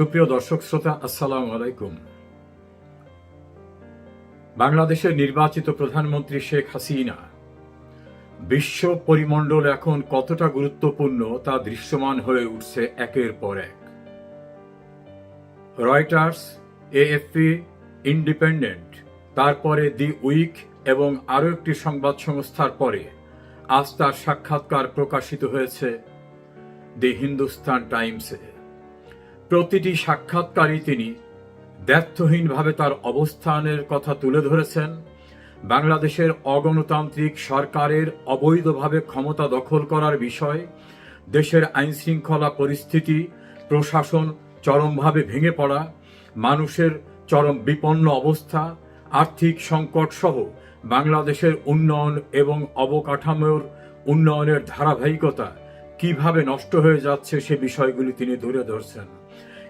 সুপ্রিয় দর্শক শ্রোতা, আসসালামু আলাইকুম। বাংলাদেশের নির্বাচিত প্রধানমন্ত্রী শেখ হাসিনা, বিশ্ব পরিমণ্ডল এখন কতটা গুরুত্বপূর্ণ তা দৃশ্যমান হয়ে উঠছে একের পর এক। রয়টার্স, এএফপি, ইন্ডিপেন্ডেন্ট, তারপরে দি উইক এবং আরও একটি সংবাদ সংস্থার পরে আজ তার সাক্ষাৎকার প্রকাশিত হয়েছে দি হিন্দুস্তান টাইমসে। প্রতিটি সাক্ষাৎকারই তিনি দ্ব্যর্থহীনভাবে তার অবস্থানের কথা তুলে ধরেছেন। বাংলাদেশের অগণতান্ত্রিক সরকারের অবৈধভাবে ক্ষমতা দখল করার বিষয়, দেশের আইনশৃঙ্খলা পরিস্থিতি, প্রশাসন চরমভাবে ভেঙে পড়া, মানুষের চরম বিপন্ন অবস্থা, আর্থিক সংকট সহ বাংলাদেশের উন্নয়ন এবং অবকাঠামোর উন্নয়নের ধারাবাহিকতা কীভাবে নষ্ট হয়ে যাচ্ছে সে বিষয়গুলি তিনি তুলে ধরছেন।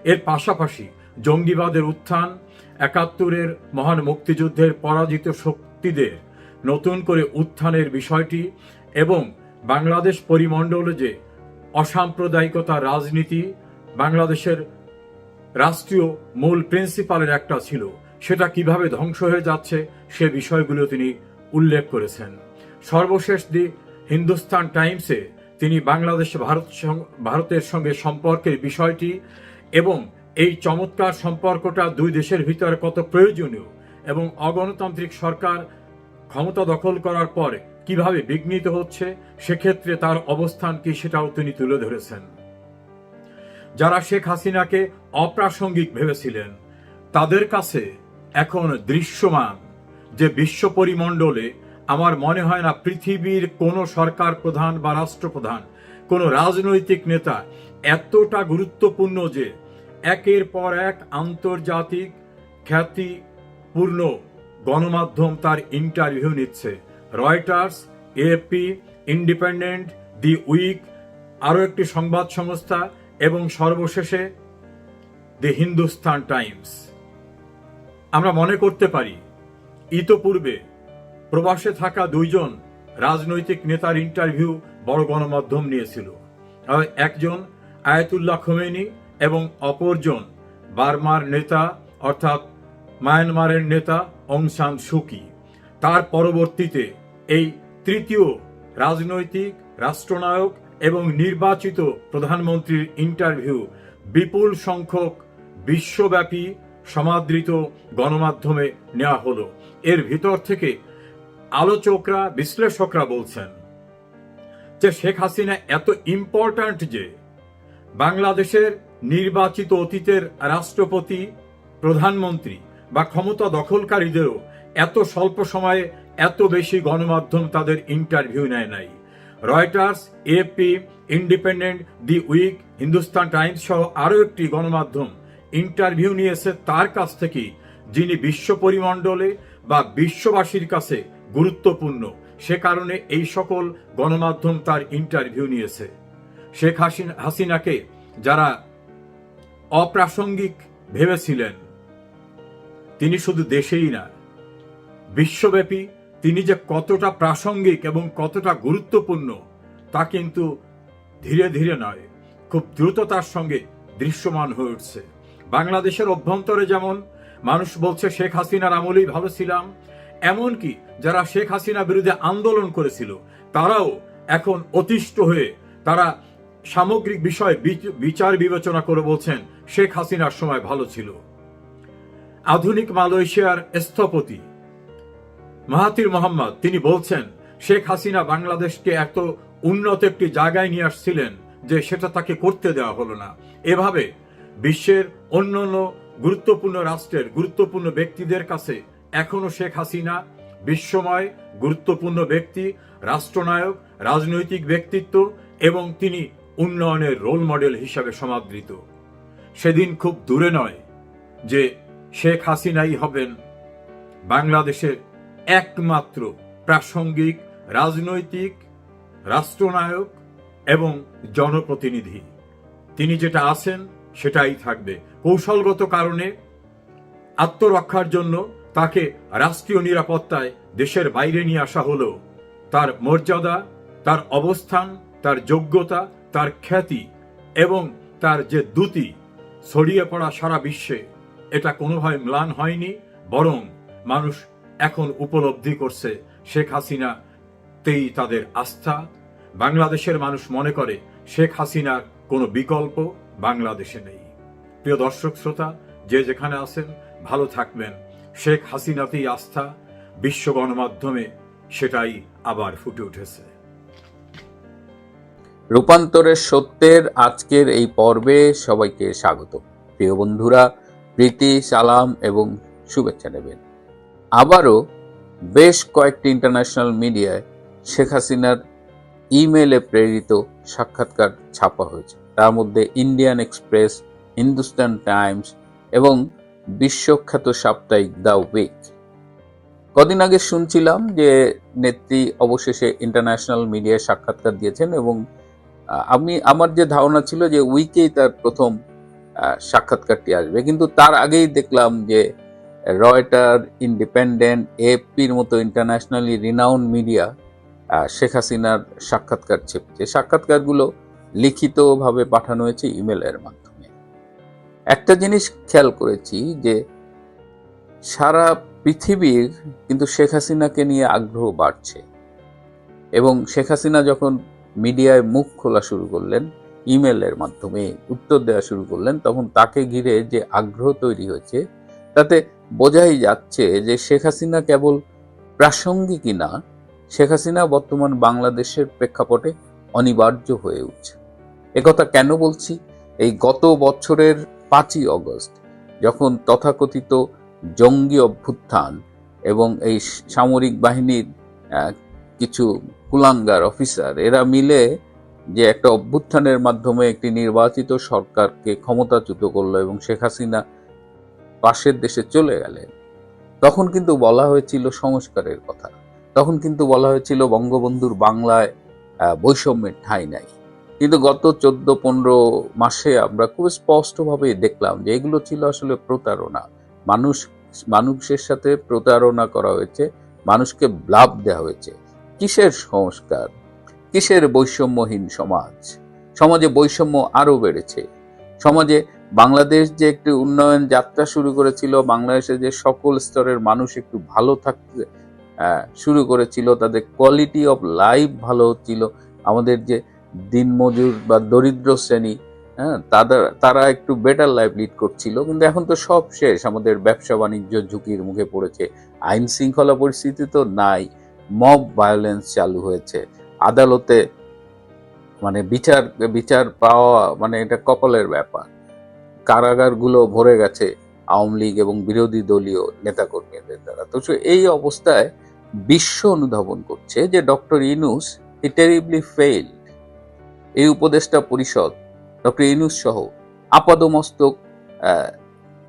এর পাশাপাশি জঙ্গিবাদের উত্থান, একাত্তরের মহান মুক্তিযুদ্ধের পরাজিত শক্তিদের নতুন করে উত্থানের বিষয়টি এবং বাংলাদেশ পরিমণ্ডলে যে অসাম্প্রদায়িকতা রাজনীতি, বাংলাদেশের রাষ্ট্রীয় মূল প্রিন্সিপালের একটা ছিল, সেটা কীভাবে ধ্বংস হয়ে যাচ্ছে সে বিষয়গুলো তিনি উল্লেখ করেছেন। সর্বশেষ দি হিন্দুস্তান টাইমসে তিনি বাংলাদেশ ভারত ভারতের সঙ্গে সম্পর্কের বিষয়টি এবং এই চমৎকার সম্পর্কটা দুই দেশের ভিতরে কত প্রয়োজনীয় এবং অগণতান্ত্রিক সরকার ক্ষমতা দখল করার পর কীভাবে বিঘ্নিত হচ্ছে, সেক্ষেত্রে তার অবস্থান কি সেটাও তিনি তুলে ধরেছেন। যারা শেখ হাসিনাকে অপ্রাসঙ্গিক ভেবেছিলেন, তাদের কাছে এখন দৃশ্যমান যে বিশ্ব পরিমণ্ডলে আমার মনে হয় না পৃথিবীর কোনো সরকার প্রধান বা রাষ্ট্রপ্রধান কোনো রাজনৈতিক নেতা এতটা গুরুত্বপূর্ণ যে একের পর এক আন্তর্জাতিক খ্যাতিপূর্ণ গণমাধ্যম তার ইন্টারভিউ নিচ্ছে। Reuters AAP Independent the Week আরও একটি সংবাদ সংস্থা এবং সর্বশেষে দি হিন্দুস্তান টাইমস আমরা মনে করতে পারি, ইতোপূর্বে প্রবাসে থাকা দুইজন রাজনৈতিক নেতার ইন্টারভিউ বড় গণমাধ্যম নিয়েছিল। একজন আয়াতুল্লাহ খোমেনি এবং অপরজন বার্মার নেতা, অর্থাৎ মায়ানমারের নেতা অং সান সুকি। তার পরবর্তীতে এই তৃতীয় রাজনৈতিক, রাষ্ট্রনায়ক এবং নির্বাচিত প্রধানমন্ত্রীর ইন্টারভিউ বিপুল সংখ্যক বিশ্বব্যাপী সমাদৃত গণমাধ্যমে নেওয়া হলো। এর ভিতর থেকে আলোচকরা, বিশ্লেষকরা বলছেন যে শেখ হাসিনা এত ইম্পর্ট্যান্ট যে বাংলাদেশের নির্বাচিত অতীতের রাষ্ট্রপতি, প্রধানমন্ত্রী বা ক্ষমতা দখলকারীদেরও এত স্বল্প সময়ে এত বেশি গণমাধ্যম তাদের ইন্টারভিউ নেয় নাই। Reuters AP Independent the Week Hindustan Times সহ আরও একটি গণমাধ্যম ইন্টারভিউ নিয়েছে তার কাছ থেকে যিনি বিশ্ব পরিমণ্ডলে বা বিশ্ববাসীর কাছে গুরুত্বপূর্ণ। সে কারণে এই সকল গণমাধ্যম তার ইন্টারভিউ নিয়েছে। শেখ হাসিনা হাসিনাকে যারা অপ্রাসঙ্গিক ভেবেছিলেন, তিনি শুধু দেশেই না, বিশ্বব্যাপী তিনি যে কতটা প্রাসঙ্গিক এবং কতটা গুরুত্বপূর্ণ, তা কিন্তু ধীরে ধীরে নয়, খুব দ্রুততার সঙ্গে দৃশ্যমান হয়ে উঠছে। বাংলাদেশের অভ্যন্তরে যেমন মানুষ বলছে, শেখ হাসিনার আমলেই ভালো ছিলাম। এমনকি যারা শেখ হাসিনা বিরুদ্ধে আন্দোলন করেছিল, তারাও এখন অতিষ্ঠ হয়ে তারা সামগ্রিক বিষয়ে বিচার বিবেচনা করে বলছেন, শেখ হাসিনার সময় ভালো ছিল। আধুনিক মালয়েশিয়ার স্থপতি মাহাতির মোহাম্মদ, তিনি বলছেন, শেখ হাসিনা বাংলাদেশকে এত উন্নত একটি জায়গায় নিয়ে আসছিলেন যে সেটা তাকে করতে দেওয়া হলো না। এভাবে বিশ্বের অন্যান্য গুরুত্বপূর্ণ রাষ্ট্রের গুরুত্বপূর্ণ ব্যক্তিদের কাছে এখনও শেখ হাসিনা বিশ্বময়, গুরুত্বপূর্ণ ব্যক্তি, রাষ্ট্রনায়ক, রাজনৈতিক ব্যক্তিত্ব এবং তিনি উন্নয়নের রোল মডেল হিসাবে সমাদৃত। সেদিন খুব দূরে নয় যে শেখ হাসিনাই হবেন বাংলাদেশের একমাত্র প্রাসঙ্গিক, রাজনৈতিক, রাষ্ট্রনায়ক এবং জনপ্রতিনিধি। তিনি যেটা আছেন সেটাই থাকবে। কৌশলগত কারণে আত্মরক্ষার জন্য তাকে রাষ্ট্রীয় নিরাপত্তায় দেশের বাইরে নিয়ে আসা হলো। তার মর্যাদা, তার অবস্থান, তার যোগ্যতা, তার খ্যাতি এবং তার যে দ্যুতি ছড়িয়ে পড়া সারা বিশ্বে। এটা কোনোভাবে ম্লান হয়নি, বরং মানুষ এখন উপলব্ধি করছে শেখ হাসিনা তেই তাদের আস্থা। বাংলাদেশের মানুষ মনে করে শেখ হাসিনার কোনো বিকল্প বাংলাদেশে নেই। প্রিয় দর্শক, শ্রোতা, যে যেখানে আছেন, ভালো থাকবেন। শেখ হাসিনাতেই আস্থা বিশ্ব গণমাধ্যমে সেটাই আবার ফুটে উঠেছে। রূপান্তরের সত্যের আজকের এই পর্বে সবাইকে স্বাগত। প্রিয় বন্ধুরা, প্রীতি, সালাম এবং শুভেচ্ছা নেবেন। আবারও বেশ কয়েকটি ইন্টারন্যাশনাল মিডিয়ায় শেখ হাসিনার ইমেলে প্রেরিত সাক্ষাৎকার ছাপা হয়েছে। তার মধ্যে ইন্ডিয়ান এক্সপ্রেস, হিন্দুস্তান টাইমস এবং বিশ্বখ্যাত সাপ্তাহিক দ্য উইক। কদিন আগে শুনছিলাম যে নেত্রী অবশেষে ইন্টারন্যাশনাল মিডিয়ায় সাক্ষাৎকার দিয়েছেন এবং আমি, আমার যে ধারণা ছিল যে উইকেই তার প্রথম সাক্ষাৎকারটি আসবে। কিন্তু তার আগেই দেখলাম যে রয়টার, ইন্ডিপেন্ডেন্ট এপির মতো ইন্টারন্যাশনালি রিনাউন্ড মিডিয়া শেখ হাসিনার সাক্ষাৎকার ছেপছে। সাক্ষাৎকারগুলো লিখিতভাবে পাঠানো হয়েছে ইমেলের মাধ্যমে। একটা জিনিস খেয়াল করেছি যে সারা পৃথিবীর কিন্তু শেখ হাসিনাকে নিয়ে আগ্রহ বাড়ছে। এবং শেখ হাসিনা যখন মিডিয়ায় মুখ খোলা শুরু করলেন, ইমেলের মাধ্যমে উত্তর দেওয়া শুরু করলেন, তখন তাকে ঘিরে যে আগ্রহ তৈরি হয়েছে, তাতে বোঝাই যাচ্ছে যে শেখ হাসিনা কেবল প্রাসঙ্গিকই না, শেখ হাসিনা বর্তমান বাংলাদেশের প্রেক্ষাপটে অনিবার্য হয়ে উঠছে। একথা কেন বলছি? এই গত বছরের পাঁচই অগস্ট, যখন তথাকথিত জঙ্গি অভ্যুত্থান এবং এই সামরিক বাহিনীর কিছু কুলাঙ্গার অফিসার, এরা মিলে যে একটা অভ্যুত্থানের মাধ্যমে একটি নির্বাচিত সরকারকে ক্ষমতাচ্যুত করল এবং শেখ হাসিনা পাশের দেশে চলে গেলেন, তখন কিন্তু বলা হয়েছিল সংস্কারের কথা। তখন কিন্তু বলা হয়েছিল বঙ্গবন্ধুর বাংলায় বৈষম্যের ঠাঁই নাই। কিন্তু গত চোদ্দ, পনেরো মাসে আমরা খুব স্পষ্টভাবে দেখলাম যে এগুলো ছিল আসলে প্রতারণা। মানুষ, মানুষের সাথে প্রতারণা করা হয়েছে, মানুষকে লাভ দেওয়া হয়েছে। কিসের সংস্কার? কিসের বৈষম্যহীন সমাজ? সমাজে বৈষম্য আরও বেড়েছে। সমাজে বাংলাদেশ যে একটি উন্নয়ন যাত্রা শুরু করেছিল, বাংলাদেশে যে সকল স্তরের মানুষ একটু ভালো থাকতে শুরু করেছিল, তাদের কোয়ালিটি অফ লাইফ ভালো হচ্ছিল আমাদের যে দিনমজুর বা দরিদ্র শ্রেণি হ্যাঁ তাদের তারা একটু বেটার লাইফ লিড করছিল। কিন্তু এখন তো সব শেষ। আমাদের ব্যবসা বাণিজ্য ঝুঁকির মুখে পড়েছে। আইন শৃঙ্খলা পরিস্থিতি তো নাই। মব ভায়োলেন্স চালু হয়েছে। আদালতে মানে বিচার বিচার পাওয়া মানে এটা কপালের ব্যাপার। কারাগারগুলো ভরে গেছে আওয়ামী লীগ এবং বিরোধী দলীয় নেতাকর্মীদের দ্বারা। তো এই অবস্থায় বিশ্ব অনুধাবন করছে যে doctor Yunus he terribly failed এই উপদেষ্টা পরিষদ, ডক্টর ইনুস সহ আপাদমস্তক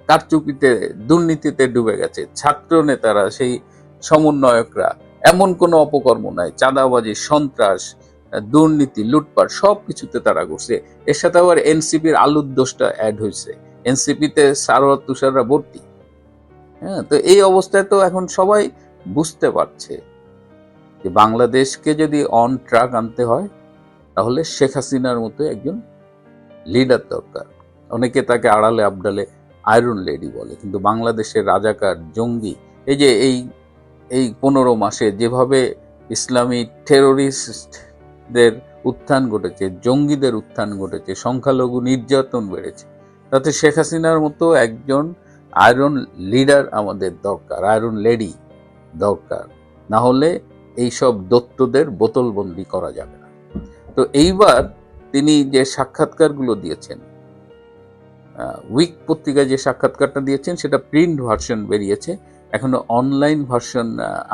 কারচুপিতে, দুর্নীতিতে ডুবে গেছে। ছাত্র নেতারা, সেই সমন্বয়করা, এমন কোনো অপকর্ম নাই। চাঁদাবাজি, সন্ত্রাস, দুর্নীতি, লুটপাট সব কিছুতে তারা করছে এর সাথে আবার এনসিপির আলুর দোষটা অ্যাড হয়েছে। এনসিপিতে সারোয়ার তুষাররা ভর্তি। হ্যাঁ তো এই অবস্থায় তো এখন সবাই বুঝতে পারছে যে বাংলাদেশকে যদি অন ট্রাক আনতে হয় তাহলে শেখ হাসিনার মতো একজন লিডার দরকার। অনেকে তাকে আড়ালে আবডালে আয়রন লেডি বলে, কিন্তু বাংলাদেশের রাজাকার, জঙ্গি, এই যে এই এই পনেরো মাসে যেভাবে ইসলামী টেরোরিস্টদের উত্থান ঘটেছে, জঙ্গিদের উত্থান ঘটেছে, সংখ্যালঘু নির্যাতন বেড়েছে, তাতে শেখ হাসিনার মতো একজন আয়রন লিডার আমাদের দরকার আয়রন লেডি দরকার। না হলে এইসব দত্তদের বোতলবন্দি করা যাবে তো এইবার তিনি যে সাক্ষাৎকারগুলো দিয়েছেন উইক পত্রিকায় যে সাক্ষাৎকারটা দিয়েছেন, সেটা প্রিন্ট ভার্সন বেরিয়েছে। এখনও অনলাইন ভার্সন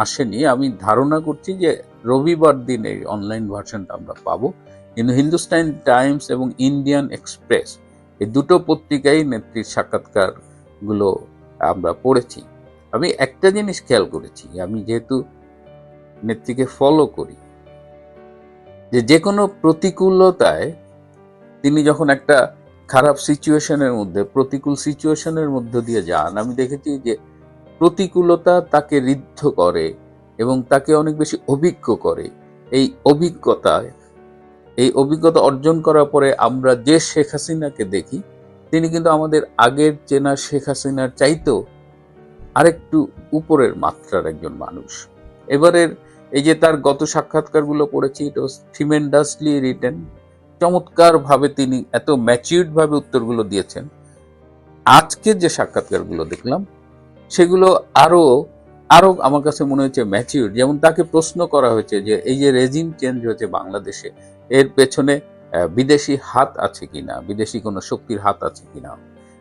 আসেনি। আমি ধারণা করছি যে রবিবার দিন এই অনলাইন ভার্সনটা আমরা পাবো। কিন্তু হিন্দুস্তান টাইমস এবং ইন্ডিয়ান এক্সপ্রেস এই দুটো পত্রিকায় নেত্রীর সাক্ষাৎকারগুলো আমরা পড়েছি। আমি একটা জিনিস খেয়াল করেছি, আমি যেহেতু নেত্রীকে ফলো করি যে যে কোনো প্রতিকূলতায় তিনি যখন একটা খারাপ সিচুয়েশনের মধ্যে, প্রতিকূল সিচুয়েশনের মধ্য দিয়ে যান, আমি দেখেছি যে প্রতিকূলতা তাকে ঋদ্ধ করে এবং তাকে অনেক বেশি অভিজ্ঞ করে। এই অভিজ্ঞতায় এই অভিজ্ঞতা অর্জন করার পরে আমরা যে শেখ হাসিনাকে দেখি, তিনি কিন্তু আমাদের আগের চেনা শেখ হাসিনার চাইতেও আরেকটু উপরের মাত্রার একজন মানুষ। এবারের এই যে তার গত সাক্ষাৎকারগুলো পড়েছি এটা ট্রিমেন্ডাসলি রিটেন চমৎকার ভাবে তিনি এত ম্যাচিউর্ড ভাবে উত্তরগুলো দিয়েছেন। আজকের যে সাক্ষাৎকারগুলো দেখলাম, সেগুলো আরও আরও আমার কাছে মনে হয়েছে ম্যাচিউর যেমন তাকে প্রশ্ন করা হয়েছে যে, এই যে রেজিম চেঞ্জ হয়েছে বাংলাদেশে, এর পেছনে বিদেশি হাত আছে কিনা? বিদেশি কোনো শক্তির হাত আছে কিনা?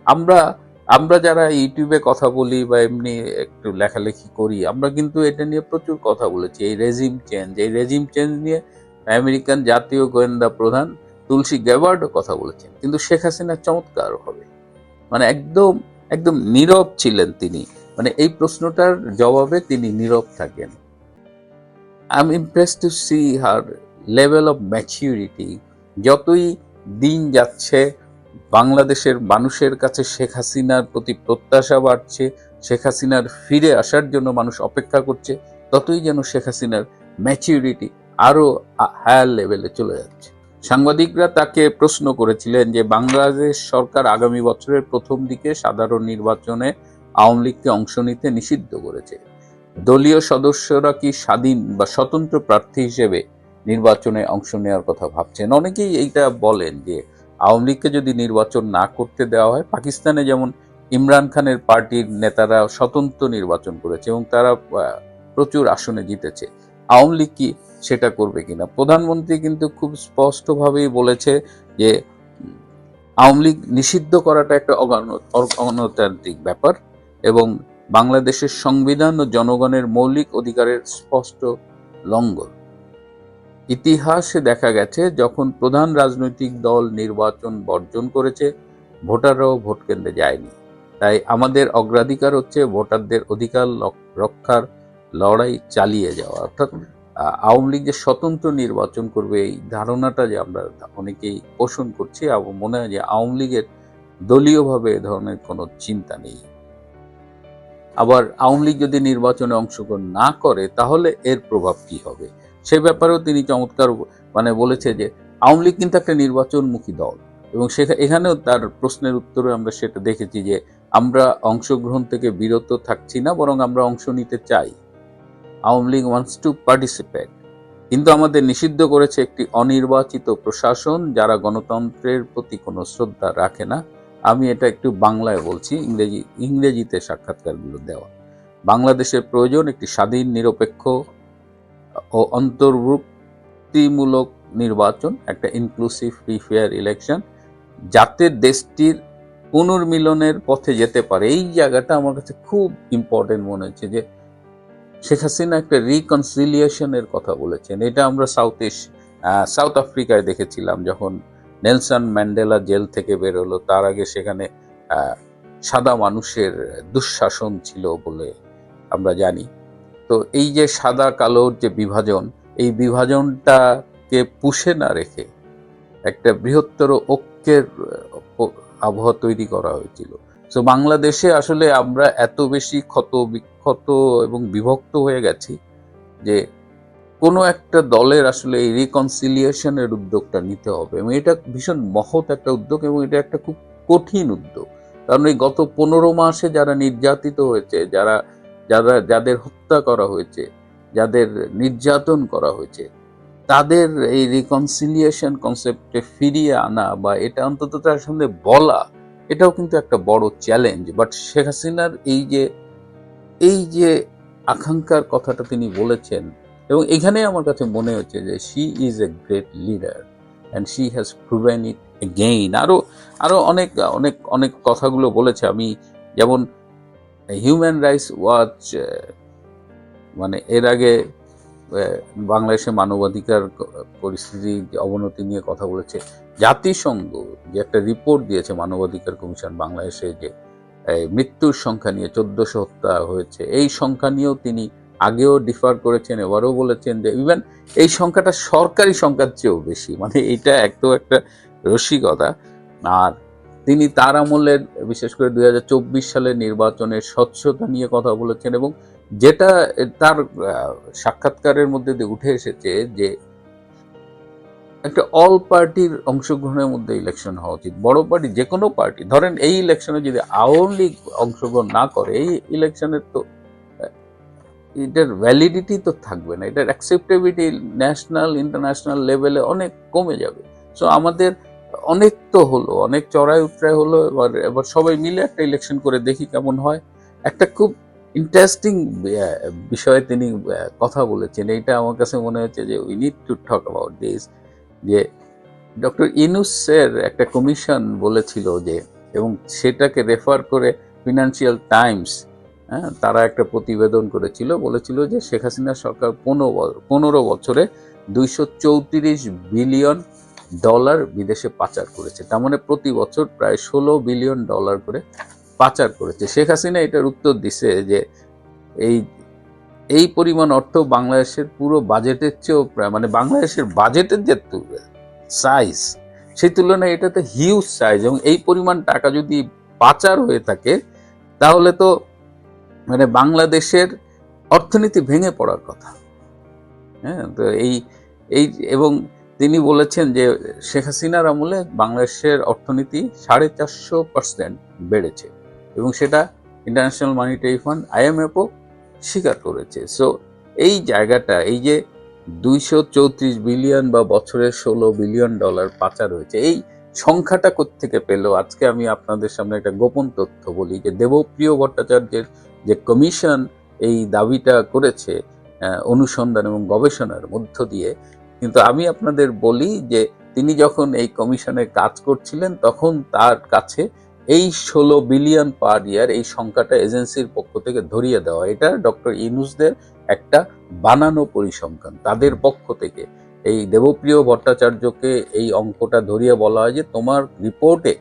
আমরা আমরা যারা ইউটিউবে কথা বলি বা এমনি একটু লেখালেখি করি, আমরা কিন্তু এটা নিয়ে প্রচুর কথা বলেছি। এই রেজিম চেঞ্জ এই রেজিম চেঞ্জ নিয়ে আমেরিকান জাতীয় গোয়েন্দা প্রধান তুলসী গ্যাবার্ডও কথা বলেছেন। কিন্তু শেখ হাসিনা চমৎকার হবে। মানে একদম একদম নীরব ছিলেন তিনি। মানে এই প্রশ্নটার জবাবে তিনি নীরব থাকেন। I am impress to see her level of maturity যতই দিন যাচ্ছে বাংলাদেশের মানুষের কাছে শেখ হাসিনার প্রতি প্রত্যাশা বাড়ছে, শেখ হাসিনার ফিরে আসার জন্য মানুষ অপেক্ষা করছে, ততই যেন শেখ হাসিনার ম্যাচিউরিটি আরও হায়ার লেভেলে চলে যাচ্ছে। সাংবাদিকরা তাকে প্রশ্ন করেছিলেন যে, বাংলাদেশ সরকার আগামী বছরের প্রথম দিকে সাধারণ নির্বাচনে আওয়ামী লীগকে অংশ নিতে নিষিদ্ধ করেছে। দলীয় সদস্যরা কি স্বাধীন বা স্বতন্ত্র প্রার্থী হিসেবে নির্বাচনে অংশ নেওয়ার কথা ভাবছেন? অনেকেই এইটা বলেন যে আওয়ামী লীগকে যদি নির্বাচন না করতে দেওয়া হয়, পাকিস্তানে যেমন ইমরান খানের পার্টির নেতারা স্বতন্ত্র নির্বাচন করেছে এবং তারা প্রচুর আসনে জিতেছে, আওয়ামী লীগ কি সেটা করবে কিনা? প্রধানমন্ত্রী কিন্তু খুব স্পষ্টভাবেই বলেছে যে আওয়ামী লীগ নিষিদ্ধ করাটা একটা অগণ- অগণতান্ত্রিক ব্যাপার এবং বাংলাদেশের সংবিধান ও জনগণের মৌলিক অধিকারের স্পষ্ট লঙ্ঘন। ইতিহাসে দেখা গেছে, যখন প্রধান রাজনৈতিক দল নির্বাচন বর্জন করেছে, ভোটাররাও ভোট কেন্দ্রে যায়নি। তাই আমাদের অগ্রাধিকার হচ্ছে ভোটারদের অধিকার রক্ষার লড়াই চালিয়ে যাওয়া। অর্থাৎ আওয়ামী লীগ যে স্বতন্ত্র নির্বাচন করবে, এই ধারণাটা যে আমরা অনেকেই পোষণ করছি এবং মনে হয় যে আওয়ামী লীগের দলীয়ভাবে এ ধরনের কোনো চিন্তা নেই। আবার আওয়ামী লীগ যদি নির্বাচনে অংশগ্রহণ না করে, তাহলে এর প্রভাব কি হবে? সে ব্যাপারেও তিনি চমৎকার মানে বলেছে যে আওয়ামী লীগ কিন্তু একটা নির্বাচনমুখী দল। এবং সেখানে এখানেও তার প্রশ্নের উত্তরে আমরা সেটা দেখেছি যে আমরা অংশগ্রহণ থেকে বিরত থাকছি না, বরং আমরা অংশ নিতে চাই। Awami League wants to participate কিন্তু আমাদের নিষিদ্ধ করেছে একটি অনির্বাচিত প্রশাসন যারা গণতন্ত্রের প্রতি কোনো শ্রদ্ধা রাখে না। আমি এটা একটু বাংলায় বলছি, ইংরেজি ইংরেজিতে সাক্ষাৎকারগুলো দেওয়া। বাংলাদেশের প্রয়োজন একটি স্বাধীন, নিরপেক্ষ ও অন্তর্ভুক্তিমূলক নির্বাচন একটা ইনক্লুসিভ ফ্রি ফেয়ার ইলেকশন যাতে দেশটির পুনর্মিলনের পথে যেতে পারে। এই জায়গাটা আমার কাছে খুব ইম্পর্টেন্ট মনে হচ্ছে যে শেখ হাসিনা একটা রিকনসিলিয়েশনের কথা বলেছেন। এটা আমরা সাউথ এশ- আহ, সাউথ আফ্রিকায় দেখেছিলাম যখন নেলসন ম্যান্ডেলা জেল থেকে বেরোলো তার আগে সেখানে সাদা মানুষের দুঃশাসন ছিল বলে আমরা জানি। তো এই যে সাদা কালোর যে বিভাজন, এই বিভাজনটাকে পুষে না রেখে একটা বৃহত্তর ঐক্যের আবহাওয়া তৈরি করা হয়েছিল। তো বাংলাদেশে আসলে আমরা এত বেশি ক্ষত, বিক্ষত এবং বিভক্ত হয়ে গেছি যে কোনো একটা দলের আসলে এই রিকনসিলিয়েশনের উদ্যোগটা নিতে হবে। এবং এটা ভীষণ মহৎ একটা উদ্যোগ এবং এটা একটা খুব কঠিন উদ্যোগ। কারণ এই গত পনেরো মাসে যারা নির্যাতিত হয়েছে, যারা যারা, যাদের হত্যা করা হয়েছে, যাদের নির্যাতন করা হয়েছে, তাদের এই রিকনসিলিয়েশন কনসেপ্টে ফিরিয়ে আনা বা এটা অন্তত তার সঙ্গে বলা, এটাও কিন্তু একটা বড় চ্যালেঞ্জ বাট শেখ হাসিনার এই যে এই যে আকাঙ্ক্ষার কথাটা তিনি বলেছেন, এবং এখানে আমার কাছে মনে হচ্ছে যে she is a great leader and she has proven it again আরও আরও অনেক অনেক অনেক কথাগুলো বলেছে। আমি যেমন হিউম্যান রাইটস ওয়াচ মানে এর আগে বাংলাদেশে মানবাধিকার পরিস্থিতি অবনতি নিয়ে কথা বলেছে, জাতিসংঘ যে একটা রিপোর্ট দিয়েছে মানবাধিকার কমিশন বাংলাদেশে যে মৃত্যুর সংখ্যা নিয়ে চোদ্দশো হত্যা হয়েছে, এই সংখ্যা নিয়েও তিনি আগেও ডিফার করেছেন, এবারও বলেছেন যে ইভেন এই সংখ্যাটা সরকারি সংখ্যার চেয়েও বেশি। মানে এটা এক তো একটা রসিকতা। আর তিনি তার আমলের বিশেষ করে দুই হাজার চব্বিশ সালের নির্বাচনের স্বচ্ছতা নিয়ে কথা বলেছেন এবং যেটা তার সাক্ষাৎকারের মধ্যে উঠে এসেছে যে একটা অল পার্টির অংশগ্রহণের মধ্যে ইলেকশন হওয়া উচিত। বড় পার্টি যে কোনো পার্টি, ধরেন এই ইলেকশনে যদি আওয়ামী লীগ অংশগ্রহণ না করে, এই ইলেকশনের তো এটার ভ্যালিডিটি তো থাকবে না। এটার অ্যাকসেপ্টেবিলিটি ন্যাশনাল ইন্টারন্যাশনাল লেভেলে অনেক কমে যাবে। সো আমাদের অনেক তো হলো, অনেক চড়াই উতরাই হলো, এবার এবার সবাই মিলে একটা ইলেকশন করে দেখি কেমন হয়। একটা খুব ইন্টারেস্টিং বিষয়ে তিনি কথা বলেছেন। এইটা আমার কাছে মনে হচ্ছে যে we need to talk about this যে ডক্টর ইনুসের একটা কমিশন বলেছিল যে, এবং সেটাকে রেফার করে ফিনান্সিয়াল টাইমস হ্যাঁ তারা একটা প্রতিবেদন করেছিল, বলেছিল যে শেখ হাসিনা সরকার পনেরো পনেরো বছরে দুইশো চৌত্রিশ বিলিয়ন ডলার বিদেশে পাচার করেছে। তার মানে প্রতি বছর প্রায় ষোলো বিলিয়ন ডলার করে পাচার করেছে। শেখ হাসিনা এটার উত্তর দিছে যে এই এই পরিমাণ অর্থ বাংলাদেশের পুরো বাজেটের চেয়েও মানে বাংলাদেশের বাজেটের যে সাইজ সেই তুলনায় এটাতে হিউজ সাইজ এবং এই পরিমাণ টাকা যদি পাচার হয়ে থাকে, তাহলে তো মানে বাংলাদেশের অর্থনীতি ভেঙে পড়ার কথা। হ্যাঁ তো এই এই এবং তিনি বলেছেন যে শেখ হাসিনার আমলে বাংলাদেশের অর্থনীতি সাড়ে চারশো পার্সেন্ট বেড়েছে এবং সেটা ইন্টারন্যাশনাল মানিটারি ফান্ড আইএমএফও স্বীকার করেছে। সো এই জায়গাটা, এই যে দুইশো চৌত্রিশ বিলিয়ন বা বছরে ষোলো বিলিয়ন ডলার পাচার হয়েছে এই সংখ্যাটা থেকে পেল? আজকে আমি আপনাদের সামনে একটা গোপন তথ্য বলি যে দেবপ্রিয় ভট্টাচার্যের যে কমিশন এই দাবিটা করেছে অনুসন্ধান এবং গবেষণার মধ্য দিয়ে কিন্তু আমি আপনাদের বলি যে তিনি যখন এই কমিশনে কাজ করছিলেন, তখন তার কাছে এই ষোলো বিলিয়ন পার ইয়ার এই সংখ্যাটা এজেন্সির পক্ষ থেকে ধরিয়ে দেওয়া। এটা ডক্টর ইনুসদের একটা বানানো পরিসংখ্যান। তাদের পক্ষ থেকে এই দেবপ্রিয় ভট্টাচার্যকে এই অঙ্কটা ধরিয়ে বলা হয় যে, তোমার রিপোর্টে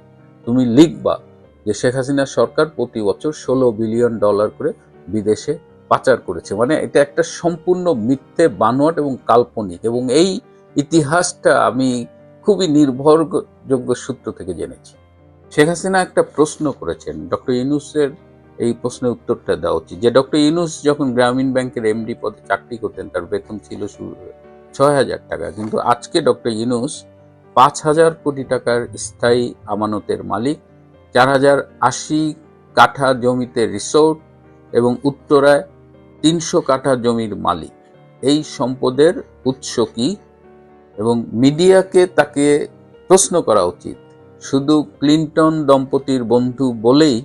তুমি লিখবা যে শেখ হাসিনা সরকার প্রতি বছর ষোলো বিলিয়ন ডলার করে বিদেশে পাচার করেছে। মানে এটা একটা সম্পূর্ণ মিথ্যে, বানোয়াট এবং কাল্পনিক এবং এই ইতিহাসটা আমি খুবই নির্ভরযোগ্য সূত্র থেকে জেনেছি। শেখ হাসিনা একটা প্রশ্ন করেছেন, ডক্টর ইউনুসের এই প্রশ্নের উত্তরটা দেওয়া উচিত যে, ডক্টর ইউনুস যখন গ্রামীণ ব্যাংকের এমডি পদে চাকরি করতেন, তার বেতন ছিল ছয় হাজার টাকা। কিন্তু আজকে ডক্টর ইউনুস পাঁচ হাজার কোটি টাকার স্থায়ী আমানতের মালিক, চার হাজার আশি কাঠা জমিতে রিসোর্ট এবং উত্তরায় তিনশো কাঠা জমির মালিক। এই সম্পদের উৎস কি? এবং মিডিয়াকে তাকে প্রশ্ন করা উচিত। শুধু ক্লিন্টন দম্পতির বন্ধু বলেই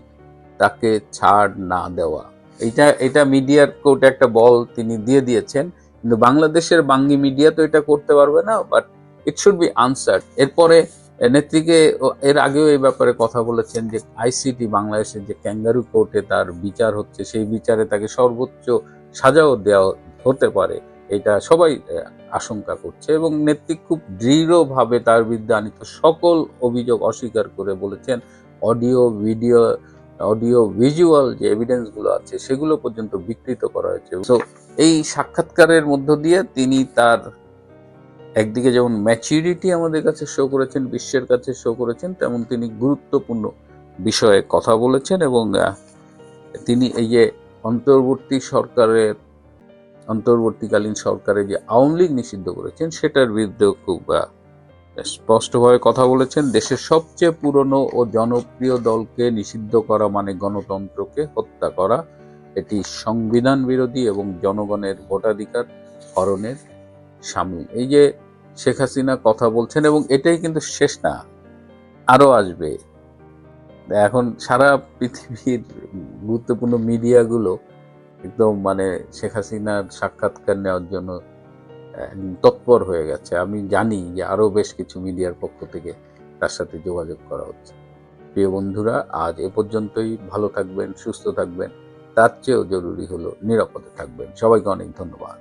তাকে ছাড় না দেওয়া। এটা এটা মিডিয়ার কোর্টে একটা বল তিনি দিয়ে দিয়েছেন। কিন্তু বাংলাদেশের বাঙ্গি মিডিয়া তো এটা করতে পারবে না but it should be answer এরপরে নেত্রীকে এর আগেও এই ব্যাপারে কথা বলেছেন যে আইসিটি বাংলাদেশের যে ক্যাঙ্গারু কোর্টে তার বিচার হচ্ছে, সেই বিচারে তাকে সর্বোচ্চ সাজাও দেওয়া হতে পারে। এটা সবাই আশঙ্কা করছে এবং নেত্রী খুব দৃঢ়ভাবে তার বিরুদ্ধে আনিত সকল অভিযোগ অস্বীকার করে বলেছেন। অডিও, ভিডিও, অডিও ভিজুয়াল যে এভিডেন্সগুলো আছে, সেগুলো পর্যন্ত বিকৃত করা হয়েছে। তো এই সাক্ষাৎকারের মধ্য দিয়ে তিনি তার একদিকে যেমন ম্যাচুরিটি আমাদের কাছে শো করেছেন, বিশ্বের কাছে শো করেছেন, তেমন তিনি গুরুত্বপূর্ণ বিষয়ে কথা বলেছেন এবং তিনি এই যে অন্তর্বর্তী সরকারের, অন্তর্বর্তীকালীন সরকারে যে আওয়ামী লীগ নিষিদ্ধ করেছেন, সেটার বিরুদ্ধেও খুব স্পষ্টভাবে কথা বলেছেন। দেশের সবচেয়ে পুরনো ও জনপ্রিয় দলকে নিষিদ্ধ করা মানে গণতন্ত্রকে হত্যা করা। এটি সংবিধান বিরোধী এবং জনগণের ভোটাধিকার হরণের সামিল এই যে শেখ হাসিনা কথা বলছেন, এবং এটাই কিন্তু শেষ না, আরও আসবে। এখন সারা পৃথিবীর গুরুত্বপূর্ণ মিডিয়াগুলো একদম মানে শেখ হাসিনার সাক্ষাৎকার নেওয়ার জন্য তৎপর হয়ে গেছে। আমি জানি যে আরও বেশ কিছু মিডিয়ার পক্ষ থেকে তার সাথে যোগাযোগ করা হচ্ছে। প্রিয় বন্ধুরা, আজ এ পর্যন্তই। ভালো থাকবেন, সুস্থ থাকবেন। তার চেয়েও জরুরি হলো নিরাপদে থাকবেন। সবাইকে অনেক ধন্যবাদ।